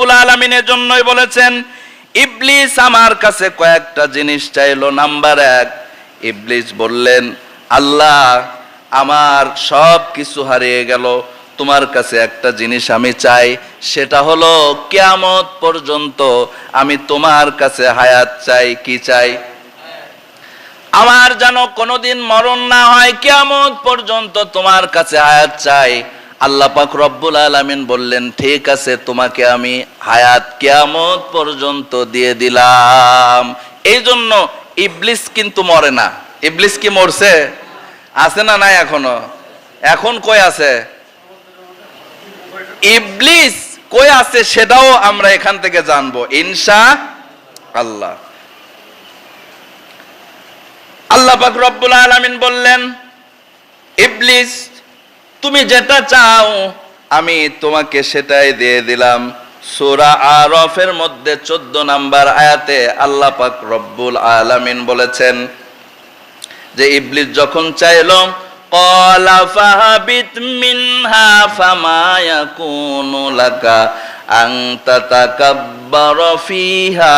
রব্বুল আলমিনের জন্যই বলেছেন, ইবলিস আমার কাছে কয়েকটা জিনিস চাইলো। নাম্বার এক, ইবলিস বললেন, আল্লাহ আমার সব কিছু হারিয়ে গেল। তোমার কাছে একটা জিনিস আমি চাই, সেটা হলো কেয়ামত পর্যন্ত আমি তোমার কাছে হায়াত চাই। কি চাই? আমার যেন কোনোদিন মরণ না হয়, কেয়ামত পর্যন্ত তোমার কাছে হায়াত চাই। আল্লাহ পাক রব্বুল আলামিন বললেন, ঠিক আছে, তোমাকে আমি হায়াত কেয়ামত পর্যন্ত দিয়ে দিলাম। এই জন্য ইবলিস কিন্তু মরে না। ইবলিস কি মরছে? আছে না নাই এখনও? এখন কই আছে? ইবলিস কই আছে সেটাও আমরা এখান থেকে জানব ইনশা আল্লাহ আল্লাহ পাক রব্বুল আলামিন বললেন, ইবলিস তুমি যেটা চাও, আমি তোমাকে সেটাই দিয়ে দিলাম। সোরা আরফের মধ্যে চোদ্দ নাম্বার আয়াতে আল্লাহ পাক রব্বুল আলামিন বলেছেন, যে ইবলিস যখন চাইল মিনহা কুনু আং ফিহা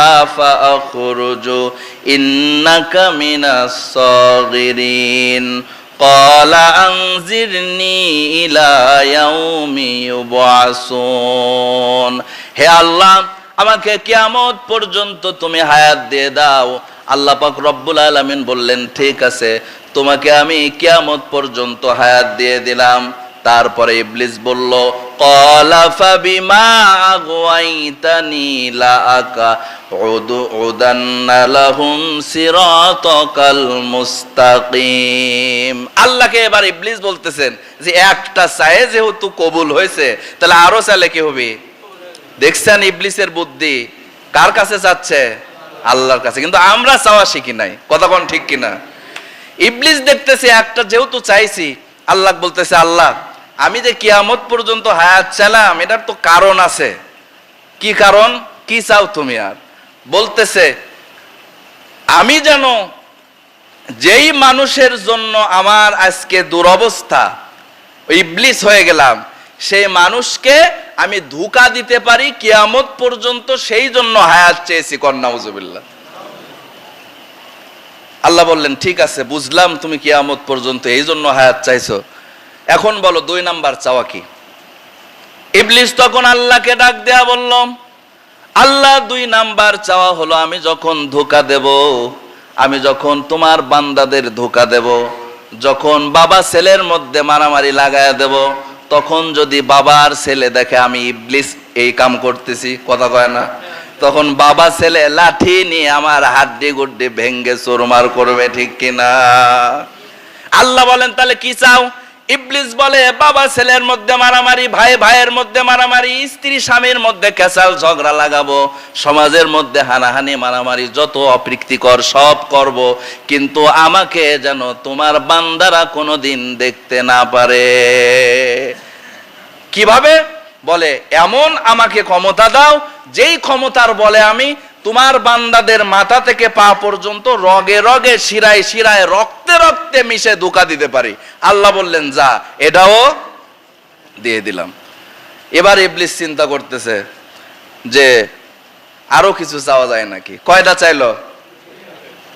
قال أنذرني إلى يوم يبعثون হে আল্লাহ আমাকে কিয়ামত পর্যন্ত তুমি হায়াত দিয়ে দাও আল্লাহ পাক রব্বুল আলামিন বললেন ঠিক আছে তোমাকে আমি কিয়ামত পর্যন্ত হায়াত দিয়ে দিলাম তারপরে ইবলিস বলল, ক্বালা ফাবিমা আগওয়াইতানি লা আকা উদুদান্না লাহুম সিরাতাকাল মুস্তাকিম। আল্লাহকে এবার ইবলিস বলতেছেন যে, একটা চায়ে যেহেতু কবুল হয়েছে, তাহলে আরও চাইলে কি হবে? দেখছেন ইবলিসের বুদ্ধি, কার কাছে যাচ্ছে? আল্লাহর কাছে। কিন্তু আমরা চাওয়া শিখি নাই। কথা কোন ঠিক কিনা? ইবলিস দেখতেছে, একটা যেহেতু চাইছি, আল্লাহ বলতেছে, আল্লাহ আমি যে কিয়ামত পর্যন্ত হায়াত চালাম, এটার তো কারণ আছে। কি কারণ? কি চাও তুমি আর? বলতেছে, আমি যেন যেই মানুষের জন্য আমার আজকে দুরবস্থা, ইবলিস হয়ে গেলাম, সেই মানুষকে আমি ধোকা দিতে পারি, কিয়ামত পর্যন্ত সেই জন্য হায়াত চেয়েছি কন্যা উজুবিল্লাহ আল্লাহ বললেন, ঠিক আছে, বুঝলাম তুমি কিয়ামত পর্যন্ত এই জন্য হায়াত চাইছো। এখন বলো দুই নাম্বার চাওয়া কি? ইবলিস তখন আল্লাহকে ডাক দেয়া বলল, আল্লাহ, দুই নাম্বার চাওয়া হলো আমি যখন ধোকা দেব, আমি যখন তোমার বান্দাদের ধোকা দেব, যখন বাবা ছেলের মধ্যে মারামারি লাগায় দেব, তখন যদি বাবার ছেলে দেখে আমি ইবলিস এই কাম করতেছি, কথা কয় না? তখন বাবা ছেলে লাঠি নিয়ে আমার হাড্ডি গুড্ডি ভেঙ্গে চোরমার করবে ঠিক কিনা? আল্লাহ বলেন, তাহলে কি চাও? ইবলিস বলে বাবা ছেলের মধ্যে মারামারি, ভাই ভাইয়ের মধ্যে মারামারি, স্ত্রী স্বামীর মধ্যে কেসাল ঝগড়া লাগাবো, সমাজের মধ্যে হানাহানি, মারামারি, যত অপ্রীতিকর সব করব, কিন্তু আমাকে যেন তোমার বান্দারা কোনোদিন দেখতে না পারে। কীভাবে? বলে, এমন আমাকে ক্ষমতা দাও, যেই ক্ষমতার বলে আমি তোমার বান্দাদের মাথা থেকে পা পর্যন্ত রগে রগে, শিরায় শিরায়, রক্তে রক্তে মিশে ধোকা দিতে পারি। আল্লাহ বললেন, যা, এটাও দিয়ে দিলাম। এবার ইবলিস চিন্তা করতেছে যে, আরও কিছু চাওয়া যায় নাকি? কয়টা চাইল?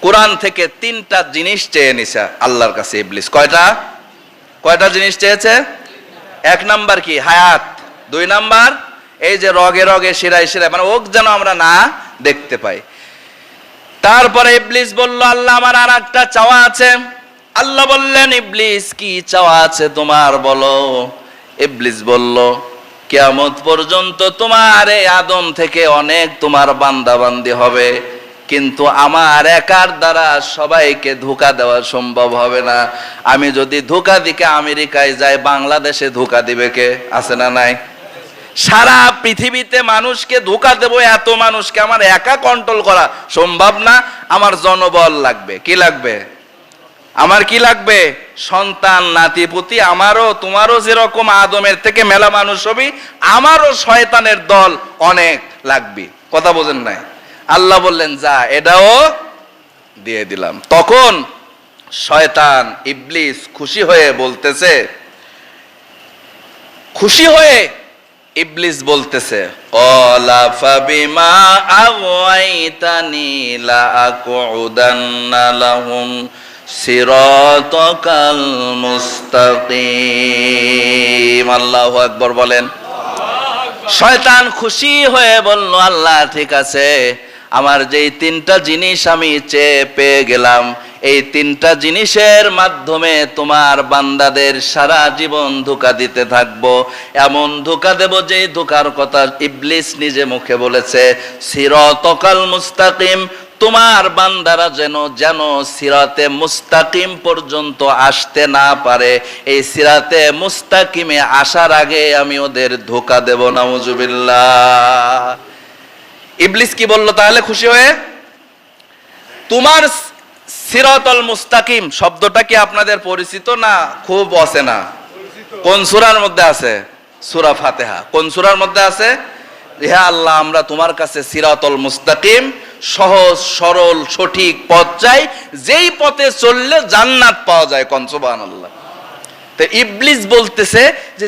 কোরআন থেকে তিনটা জিনিস চেয়ে নিছে আল্লাহর কাছে ইবলিস। কয়টা? কয়টা জিনিস চেয়েছে? এক নাম্বার কি? হায়াত। দুই নাম্বার, এই যে রগে রগে, শিরায় শিরায় মানে ওক যেন আমরা না দেখতে পাই। তারপরে ইবলিস বলল, আল্লাহ, আমার আর একটা চাওয়া আছে। আল্লাহ বললেন, ইবলিস, কি চাওয়া আছে তোমার বলো। ইবলিস বলল, কেয়ামত পর্যন্ত তোমার এই আদম থেকে অনেক তোমার বান্দা বান্দি হবে, কিন্তু আমার একার দ্বারা সবাইকে ধোকা দেওয়া সম্ভব হবে না। আমি যদি ধোকা দিকে আমেরিকায় যাই, বাংলাদেশে ধোকা দিবে কে? আছে না নাই? সারা পৃথিবীতে মানুষকে ধোকা দেব, এত মানুষকে আমার একা কন্ট্রোল করা সম্ভব না। আমার জনবল লাগবে। কি লাগবে? আমার কি লাগবে? সন্তান নাতিপুতি আমারও, তোমারও যেরকম আদমের থেকে মেলা মানুষ হবি, আমারও শয়তানের দল অনেক লাগবে। কথা বোঝেন নাই? আল্লাহ বললেন, যা, এটাও দিয়ে দিলাম। তখন শয়তান, ইবলিস খুশি হয়ে বলতেছে, খুশি হয়ে ইবলিস বলতেছে কলা বলেন। শয়তান খুশি হয়ে বলল, আল্লাহ, ঠিক আছে। আমার যেই তিনটা জিনিস আমি চেয়ে পেয়ে গেলাম এই তিনটা জিনিসের মাধ্যমে তোমার বান্দাদের সারা জীবন ধোকা দিতে থাকব। এমন ধোকা দেব যে ধোকার কথা ইবলিস নিজে মুখে বলেছে, সিরতকাল মুস্তাকিম, তোমার বান্দারা যেন যেন সিরাতে মুস্তাকিম পর্যন্ত আসতে না পারে। এই সিরাতে মুস্তাকিমে আসার আগে আমি ওদের ধোকা দেব, নাউজুবিল্লাহ। ইবলিস কি বলল তাহলে খুশি হয়ে? তোমার সিরাতল মুস্তাকিম, শব্দটা কি আপনাদের পরিচিত না খুব অচেনা? কোন সূরার মধ্যে আছে? সূরা ফাতিহা। কোন সূরার মধ্যে আছে? হে আল্লাহ, আমরা তোমার কাছে সিরাতল মুস্তাকিম, সহজ, সরল, সঠিক পথ চাই। যেই পথে চললে জান্নাত পাওয়া যায়, কোন সুবহানাল্লাহ। তো ইবলিস বলতেছে যে